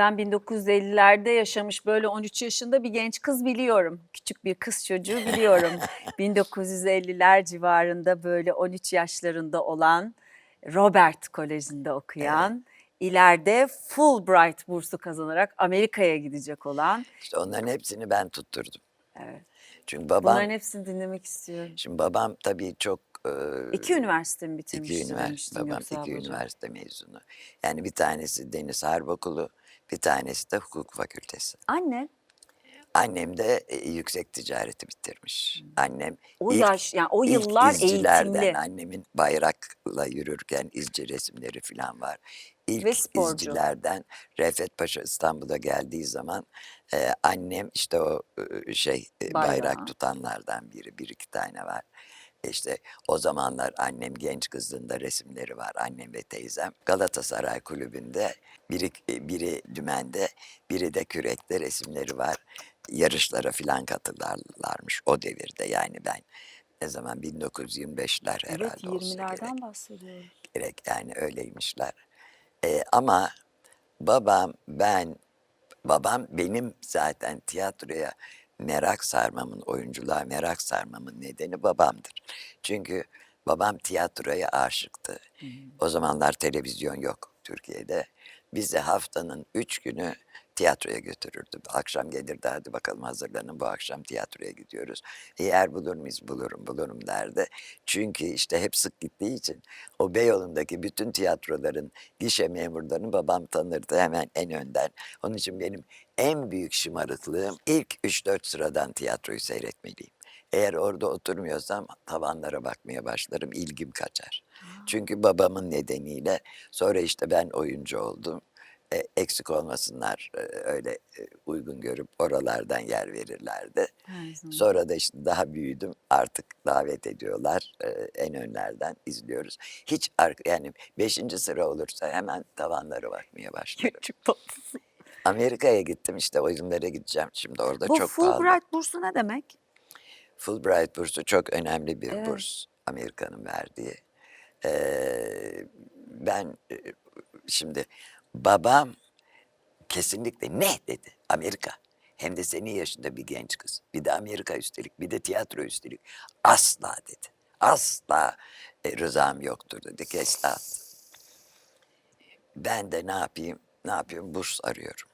Ben 1950'lerde yaşamış böyle 13 yaşında bir genç kız biliyorum. Küçük bir kız çocuğu biliyorum. 1950'ler civarında böyle 13 yaşlarında olan Robert Koleji'nde okuyan, ileride Fulbright bursu kazanarak Amerika'ya gidecek olan. İşte onların hepsini ben tutturdum. Evet. Çünkü babam, Bunların hepsini dinlemek istiyorum. şimdi babam tabii çok... e, İki üniversite mi iki bitirmişsin üniversite, babam yoksa iki ablacığım? üniversite mezunu. Yani bir tanesi Deniz Harp Okulu, bir tanesi de hukuk fakültesi. Anne Annem de e, yüksek ticareti bitirmiş. Annem o ilk- yaş yani o ilk yıllar izcilerden, eğitimli. Annemin bayrakla yürürken izci resimleri falan var. İlk Ve sporcu. izcilerden Refet Paşa İstanbul'a geldiği zaman e, annem işte o e, şey e, Bayrağı. bayrak tutanlardan biri. Bir iki tane var. İşte o zamanlar annem genç kızlığında resimleri var. Annem ve teyzem Galatasaray Kulübü'nde biri, e, biri dümende, biri de kürekte resimleri var. Yarışlara filan katılırlarmış o devirde yani ben ne zaman 1925'ler Evet herhalde olsa gerek 20'lerden bahsediyorum. gerek yani öyleymişler. Ee, ama babam ben babam benim zaten tiyatroya merak sarmamın oyunculuğa merak sarmamın nedeni babamdır. Çünkü babam tiyatroya aşıktı. O zamanlar televizyon yok Türkiye'de. Bizi haftanın üç günü tiyatroya götürürdü. Akşam gelirdi hadi bakalım hazırlanın bu akşam tiyatroya gidiyoruz. Eğer bulur muyuz bulurum bulurum derdi. Çünkü işte hep sık gittiği için o Beyoğlu'ndaki bütün tiyatroların gişe memurlarını babam tanırdı hemen en önden. Onun için benim en büyük şımarıklığım ilk 3-4 sıradan tiyatroyu seyretmeliyim. Eğer orada oturmuyorsam tavanlara bakmaya başlarım, ilgim kaçar. Çünkü babamın nedeniyle sonra işte ben oyuncu oldum. E, eksik olmasınlar e, öyle e, uygun görüp oralardan yer verirlerdi. Sonra da işte daha büyüdüm artık davet ediyorlar e, en önlerden izliyoruz. Hiç yani beşinci sıra olursa hemen tavanlara bakmaya başlıyorum. Çok tatlısın. Amerika'ya gittim işte oyunlara gideceğim şimdi orada Bu çok pahalı. Fulbright bursu ne demek? Fulbright bursu çok önemli bir Evet. burs Amerika'nın verdiği. Ee, ben şimdi babam kesinlikle ne dedi Amerika. Hem de senin yaşında bir genç kız. Bir de Amerika üstelik, bir de tiyatro üstelik. Asla dedi. Asla e, rızam yoktur dedi. Kes at. Ben de ne yapayım, ne yapıyorum? Burs arıyorum.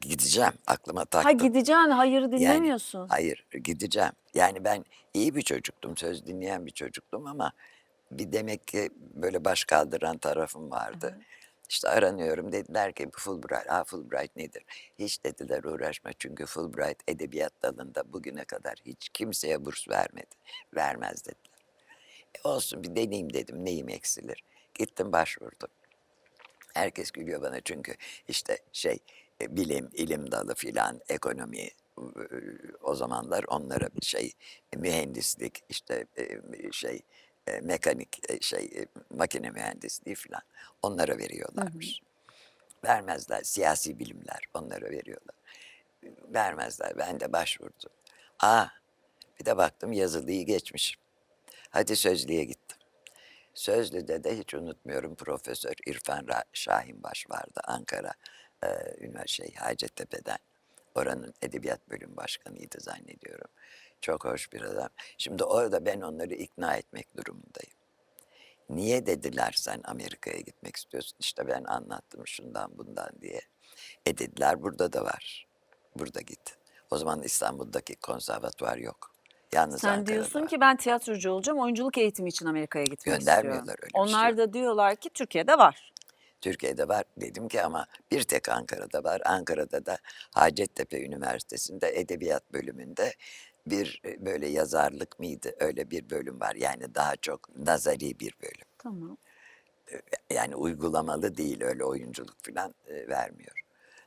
Gideceğim, aklıma taktım. Ha gideceksin hayırı dinlemiyorsun. Hayır gideceğim. Yani ben iyi bir çocuktum, söz dinleyen bir çocuktum ama bir demek ki böyle baş kaldıran tarafım vardı. İşte aranıyorum dediler ki Fulbright, Aa, Fulbright nedir? Hiç dediler uğraşma çünkü Fulbright edebiyat dalında bugüne kadar hiç kimseye burs vermedi. Vermez dediler. E, olsun bir deneyeyim dedim neyim eksilir. Gittim başvurdum. Herkes gülüyor bana çünkü işte şey e, bilim, ilim dalı filan, ekonomi o zamanlar onlara bir şey mühendislik işte e, şey e, mekanik e, şey e, makine mühendisliği filan onlara veriyorlarmış. Vermezler siyasi bilimler onlara veriyorlar. Vermezler ben de başvurdum. Aa bir de baktım yazılıyı geçmişim. Hadi sözlüğe gittim. Sözlü'de de hiç unutmuyorum Profesör İrfan Şahinbaş vardı Ankara e, Üniversite şey, Hacettepe'den. Oranın edebiyat bölüm başkanıydı zannediyorum. Çok hoş bir adam. Şimdi orada ben onları ikna etmek durumundayım. Niye dediler sen Amerika'ya gitmek istiyorsun? İşte ben anlattım şundan bundan diye. E dediler burada da var. Burada git. O zaman İstanbul'daki konservatuvar yok. Yalnız Sen Ankara'da diyorsun var. ki ben tiyatrocu olacağım, oyunculuk eğitimi için Amerika'ya gitmek Göndermiyorlar istiyorum. öyle bir şey Onlar yok. da diyorlar ki Türkiye'de var. Türkiye'de var dedim ki ama bir tek Ankara'da var. Ankara'da da Hacettepe Üniversitesi'nde edebiyat bölümünde bir e, böyle yazarlık mıydı öyle bir bölüm var. Yani daha çok nazari bir bölüm. Tamam. Yani uygulamalı değil öyle oyunculuk falan e, vermiyor.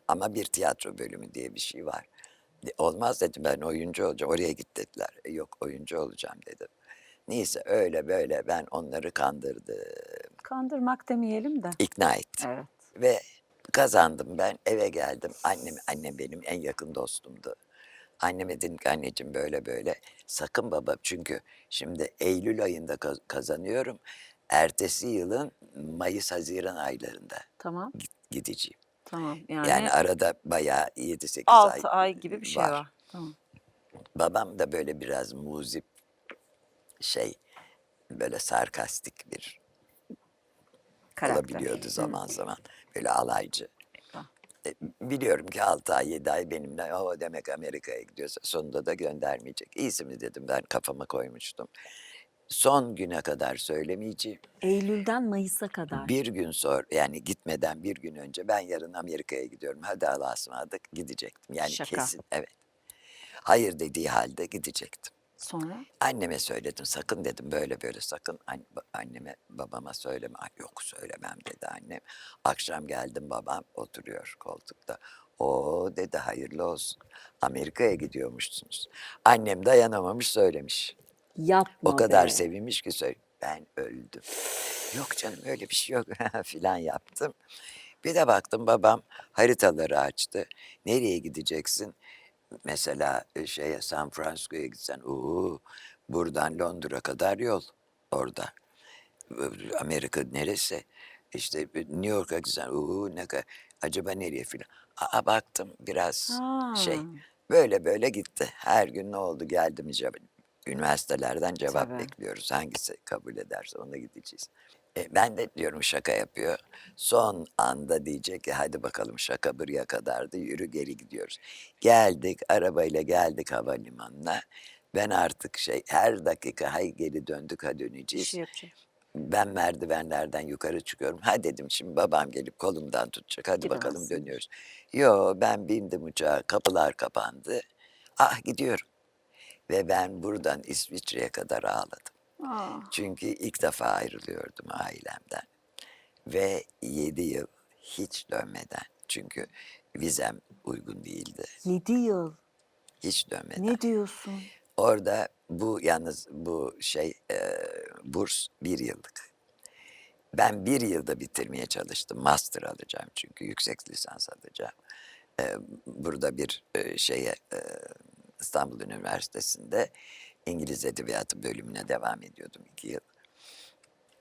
Ama bir tiyatro bölümü diye bir şey var. De- Olmaz dedim ben oyuncu olacağım. Oraya git dediler. E, yok oyuncu olacağım dedim. Neyse öyle böyle ben onları kandırdım. Kandırmak demeyelim de. ikna ettim. Evet. Ve kazandım ben eve geldim. Annem, annem benim en yakın dostumdu. Anneme dedim ki anneciğim böyle böyle. Sakın baba çünkü şimdi Eylül ayında kaz- kazanıyorum. Ertesi yılın Mayıs-Haziran aylarında Tamam. gideceğim. Tamam. Yani, Yani arada bayağı 7-8 ay 6 ay gibi bir şey var. Tamam. Babam da böyle biraz muzip şey böyle sarkastik bir Karakter. olabiliyordu zaman zaman. Böyle alaycı. E, biliyorum ki 6 ay 7 ay benimle o demek Amerika'ya gidiyorsa sonunda da göndermeyecek. İyisi mi dedim ben kafama koymuştum. Son güne kadar söylemeyeceğim. Eylül'den Mayıs'a kadar. Bir gün sonra yani gitmeden bir gün önce ben yarın Amerika'ya gidiyorum. Hadi Allah'a ısmarladık gidecektim. Yani Şaka. kesin evet. Hayır dediği halde gidecektim. Sonra Anneme söyledim sakın dedim böyle böyle sakın anneme babama söyleme. Ay, yok söylemem dedi annem. Akşam geldim babam oturuyor koltukta. O dedi hayırlı olsun. Amerika'ya gidiyormuşsunuz. Annem dayanamamış söylemiş. yapma O kadar be. sevinmiş ki söyle. Ben öldüm. Yok canım öyle bir şey yok filan yaptım. Bir de baktım babam haritaları açtı. Nereye gideceksin? Mesela e, şeye San Francisco'ya gitsen ooo buradan Londra kadar yol orada. Amerika neresi? İşte e, New York'a gitsen ooo ne kadar acaba nereye filan. Aa baktım biraz şey Ha. böyle böyle gitti. Her gün ne oldu geldi mi cevap. Üniversitelerden cevap Tabii. bekliyoruz. Hangisi kabul ederse ona gideceğiz. E, ben de diyorum şaka yapıyor. Son anda diyecek ki hadi bakalım şaka buraya kadardı yürü geri gidiyoruz. Geldik arabayla geldik havalimanına. Ben artık şey her dakika hay geri döndük ha döneceğiz. şey. Ben merdivenlerden yukarı çıkıyorum. Ha dedim şimdi babam gelip kolumdan tutacak. Hadi bakalım Gidemezsin. dönüyoruz. Yo ben bindim uçağa. Kapılar kapandı. Ah gidiyorum. Ve ben buradan İsviçre'ye kadar ağladım. Aa, Çünkü ilk defa ayrılıyordum ailemden. Ve 7 yıl hiç dönmeden. Çünkü vizem uygun değildi. 7 yıl. Hiç dönmeden. Ne diyorsun? Orada bu yalnız bu şey e, burs bir yıllık. Ben bir yılda bitirmeye çalıştım. Master alacağım çünkü yüksek lisans alacağım. E, burada bir e, şeye e, İstanbul Üniversitesi'nde İngiliz Edebiyatı bölümüne devam ediyordum iki yıl.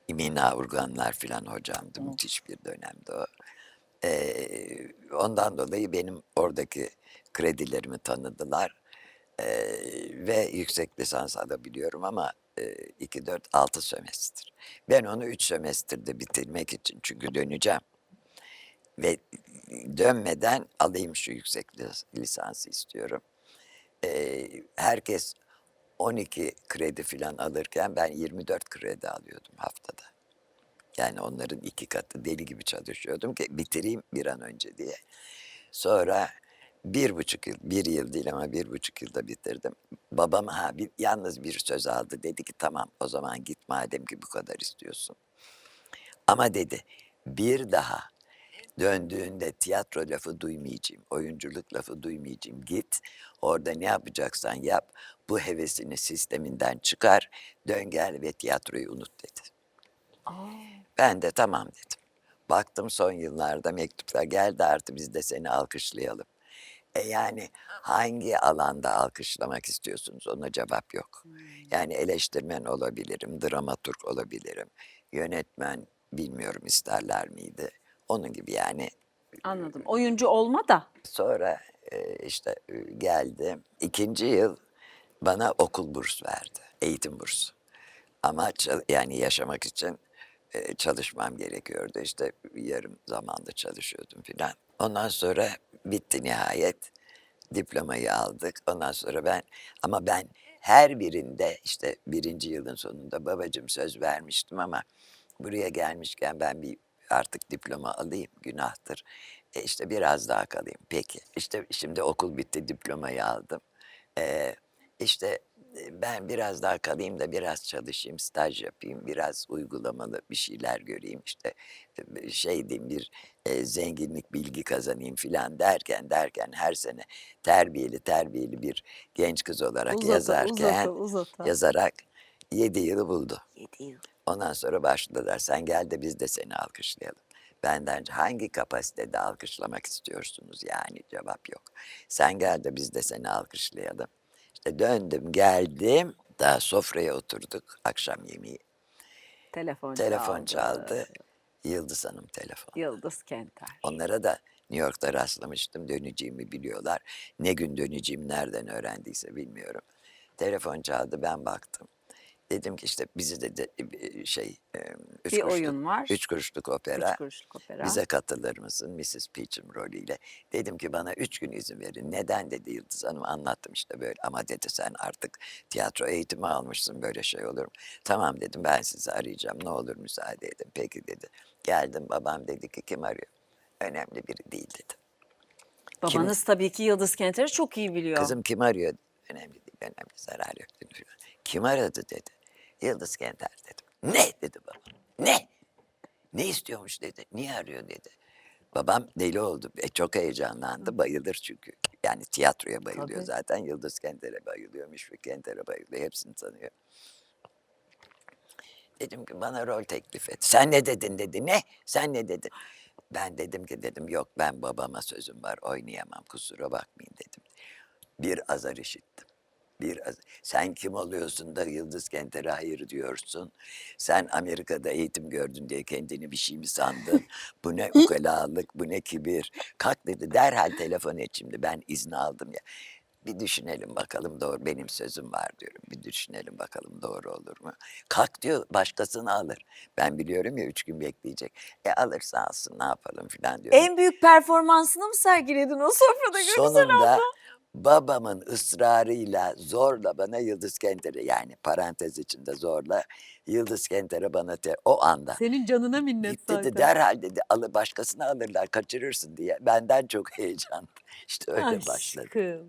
İmina Urganlar filan hocamdı. Müthiş bir dönemdi o. Ee, ondan dolayı benim oradaki kredilerimi tanıdılar. Ee, ve yüksek lisans alabiliyorum ama 2, 4, 6 sömestr. Ben onu 3 sömestrde bitirmek için çünkü döneceğim. Ve dönmeden alayım şu yüksek lis- lisansı istiyorum. Ee, herkes 12 kredi falan alırken ben 24 kredi alıyordum haftada. Yani onların iki katı deli gibi çalışıyordum ki bitireyim bir an önce diye. Sonra bir buçuk yıl, bir yıl değil ama bir buçuk yılda bitirdim. Babam ha bir, yalnız bir söz aldı. Dedi ki tamam o zaman git madem ki bu kadar istiyorsun. Ama dedi bir daha döndüğünde tiyatro lafı duymayacağım, oyunculuk lafı duymayacağım. Git orada ne yapacaksan yap. Bu hevesini sisteminden çıkar. Dön gel ve tiyatroyu unut dedi. Aa, Ben de tamam dedim. Baktım son yıllarda mektuplar geldi artık biz de seni alkışlayalım. E yani hangi alanda alkışlamak istiyorsunuz ona cevap yok. Yani eleştirmen olabilirim, dramaturg olabilirim, yönetmen bilmiyorum isterler miydi. Onun gibi yani. anladım. Oyuncu olma da. Sonra e, işte e, geldim. İkinci yıl bana okul burs verdi, eğitim bursu. Ama yani yaşamak için e, çalışmam gerekiyordu. İşte yarım zamanda çalışıyordum filan. Ondan sonra bitti nihayet. Diplomayı aldık. Ondan sonra ben ama ben her birinde işte birinci yılın sonunda babacığım söz vermiştim ama buraya gelmişken ben bir artık diploma alayım günahtır. E işte biraz daha kalayım. Peki işte şimdi okul bitti diplomayı aldım. Ee, işte e, ben biraz daha kalayım da biraz çalışayım, staj yapayım, biraz uygulamalı bir şeyler göreyim. işte e, şey diyeyim bir e, zenginlik bilgi kazanayım filan derken derken her sene terbiyeli terbiyeli bir genç kız olarak Uzata, yazarken uzata, uzata. yazarak yedi yılı buldu. 7 yıl. Ondan sonra başladılar. Sen gel de biz de seni alkışlayalım. Benden hangi kapasitede alkışlamak istiyorsunuz yani cevap yok. Sen gel de biz de seni alkışlayalım. İşte döndüm geldim. Daha sofraya oturduk akşam yemeği. Telefon, Telefon çaldı. çaldı. Yıldız Hanım telefon. Yıldız Kenter. Onlara da New York'ta rastlamıştım. Döneceğimi biliyorlar. Ne gün döneceğimi nereden öğrendiyse bilmiyorum. Telefon çaldı ben baktım. Dedim ki işte bizi de, de e, şey üç Bir kuruşluk, oyun var. Üç kuruşluk opera. Üç kuruşluk opera. Bize katılır mısın Mrs. Peach'im rolüyle? Dedim ki bana üç gün izin verin. Neden dedi Yıldız Hanım anlattım işte böyle. Ama dedi sen artık tiyatro eğitimi almışsın böyle şey olur mu? Tamam dedim ben sizi arayacağım ne olur müsaade edin. Peki dedi. Geldim babam dedi ki kim arıyor? Önemli biri değil dedi. Babanız tabii ki Yıldız Kenter'i çok iyi biliyor. Kızım kim arıyor? Önemli değil, önemli zarar yok dedi. Kim aradı dedi. Yıldız Kenter dedim. Ne dedi babam. Ne? Ne istiyormuş dedi. Niye arıyor dedi. Babam deli oldu. E, çok heyecanlandı. Bayılır çünkü. Yani tiyatroya bayılıyor Tabii. zaten. Yıldız Kenter'e bayılıyor. Müşfik Kenter'e bayılıyor. Hepsini tanıyor. Dedim ki bana rol teklif et. Sen ne dedin dedi. Ne? Sen ne dedin? Ben dedim ki dedim yok ben babama sözüm var oynayamam kusura bakmayın dedim. Bir azar işittim. Bir az- Sen kim oluyorsun da Yıldız Kenter'e hayır diyorsun? Sen Amerika'da eğitim gördün diye kendini bir şey mi sandın? Bu ne ukalalık, bu ne kibir. Kalk dedi derhal telefon et şimdi ben izni aldım ya. Bir düşünelim bakalım doğru benim sözüm var diyorum. Bir düşünelim bakalım doğru olur mu? Kalk diyor başkasını alır. Ben biliyorum ya üç gün bekleyecek. E alırsa alsın ne yapalım filan diyorum. En büyük performansını mı sergiledin o sofrada Sonunda babamın ısrarıyla zorla bana Yıldız Kenter'e yani parantez içinde zorla Yıldız Kenter'e bana te- o anda Senin canına minnet git dedi derhal dedi alı başkasını alırlar kaçırırsın diye benden çok heyecanlı. İşte öyle başladı. Aşkım.